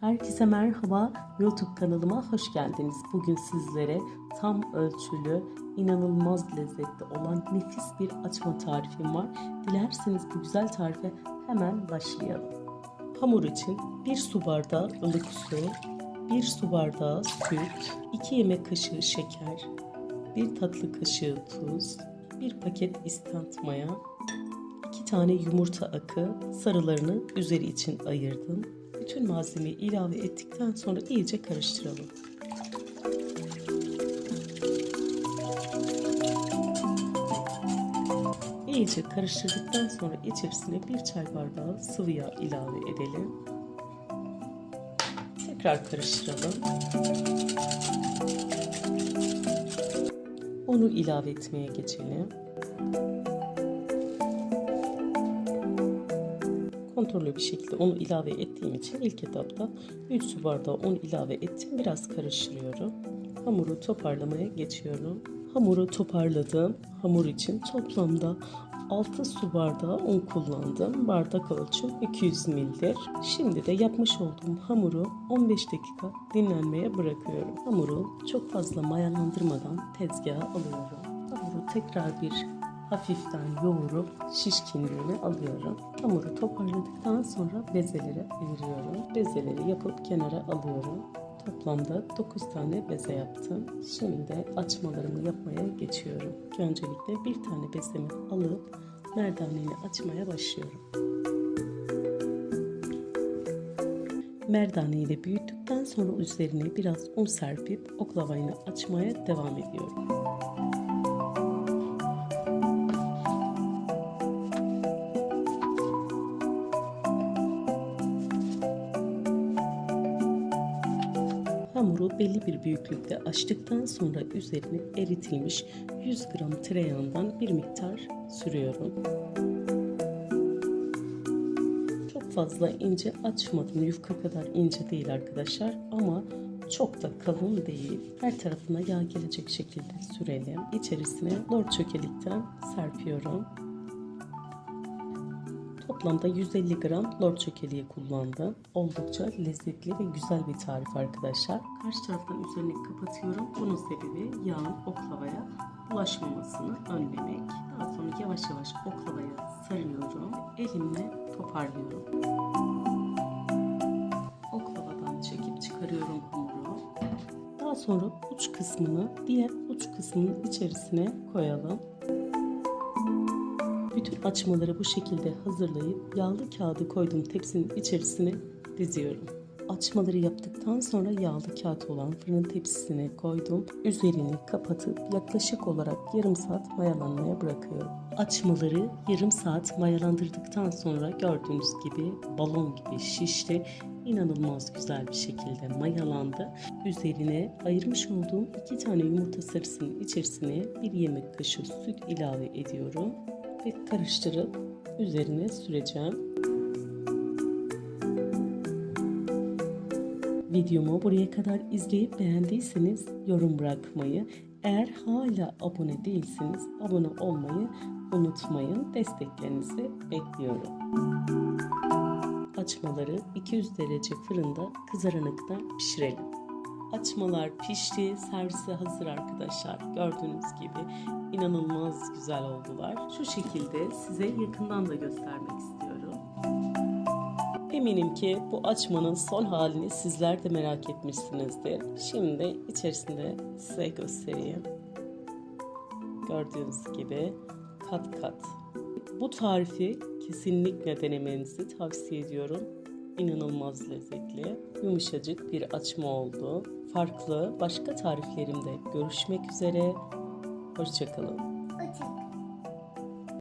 Herkese merhaba. YouTube kanalıma hoş geldiniz. Bugün sizlere tam ölçülü, inanılmaz lezzetli olan nefis bir açma tarifim var. Dilerseniz bu güzel tarife hemen başlayalım. Hamur için 1 su bardağı ılık su, 1 su bardağı süt, 2 yemek kaşığı şeker, 1 tatlı kaşığı tuz, 1 paket istant maya, 2 tane yumurta akı, sarılarını üzeri için ayırdım. Bütün malzemeyi ilave ettikten sonra iyice karıştıralım. İyice karıştırdıktan sonra içerisine bir çay bardağı sıvı yağ ilave edelim. Tekrar karıştıralım. Unu ilave etmeye geçelim. Kontrollü bir şekilde unu ilave ettiğim için ilk etapta 3 su bardağı un ilave ettim. Biraz karıştırıyorum. Hamuru toparlamaya geçiyorum. Hamuru toparladım. Hamur için toplamda 6 su bardağı un kullandım. Bardak ölçüm 200 mildir. Şimdi de yapmış olduğum hamuru 15 dakika dinlenmeye bırakıyorum. Hamuru çok fazla mayalandırmadan tezgaha alıyorum. Hamuru tekrar bir hafiften yoğurup şişkinliğini alıyorum. Hamuru toparladıktan sonra bezelere ayırıyorum. Bezeleri yapıp kenara alıyorum. Toplamda 9 tane beze yaptım. Şimdi açmalarımı yapmaya geçiyorum. Öncelikle bir tane bezemi alıp merdaneyi açmaya başlıyorum. Merdaneyi de büyüttükten sonra üzerine biraz un serpip oklavayla açmaya devam ediyorum. Belli bir büyüklükte açtıktan sonra üzerine eritilmiş 100 gram tereyağından bir miktar sürüyorum. Çok fazla ince açmadım. Yufka kadar ince değil arkadaşlar ama çok da kalın değil. Her tarafına yağ gelecek şekilde sürelim. İçerisine lor çökelikten serpiyorum. Toplamda 150 gram lor çökeliği kullandım. Oldukça lezzetli ve güzel bir tarif arkadaşlar. Karşı taraftan üzerini kapatıyorum. Bunun sebebi yağın oklavaya bulaşmamasını önlemek. Daha sonra yavaş yavaş oklavaya sarıyorum. Elimle toparlıyorum. Oklavadan çekip çıkarıyorum hamuru. Daha sonra uç kısmını diğer uç kısmının içerisine koyalım. Bütün açmaları bu şekilde hazırlayıp yağlı kağıdı koyduğum tepsinin içerisine diziyorum. Açmaları yaptıktan sonra yağlı kağıt olan fırın tepsisine koydum. Üzerini kapatıp yaklaşık olarak yarım saat mayalanmaya bırakıyorum. Açmaları yarım saat mayalandırdıktan sonra gördüğünüz gibi balon gibi şişti. İnanılmaz güzel bir şekilde mayalandı. Üzerine ayırmış olduğum iki tane yumurta sarısının içerisine bir yemek kaşığı süt ilave ediyorum ve karıştırıp üzerine süreceğim. Videomu buraya kadar izleyip beğendiyseniz yorum bırakmayı, eğer hala abone değilseniz abone olmayı unutmayın. Desteklerinizi bekliyorum. Açmaları 200 derece fırında kızarana pişirelim. Açmalar pişti, servise hazır arkadaşlar. Gördüğünüz gibi inanılmaz güzel oldular. Şu şekilde size yakından da göstermek istiyorum. Eminim ki bu açmanın son halini sizler de merak etmişsinizdir. Şimdi içerisinde size göstereyim. Gördüğünüz gibi kat kat. Bu tarifi kesinlikle denemenizi tavsiye ediyorum. İnanılmaz lezzetli, yumuşacık bir açma oldu. Farklı başka tariflerimde görüşmek üzere. Hoşçakalın. Hoşçakalın.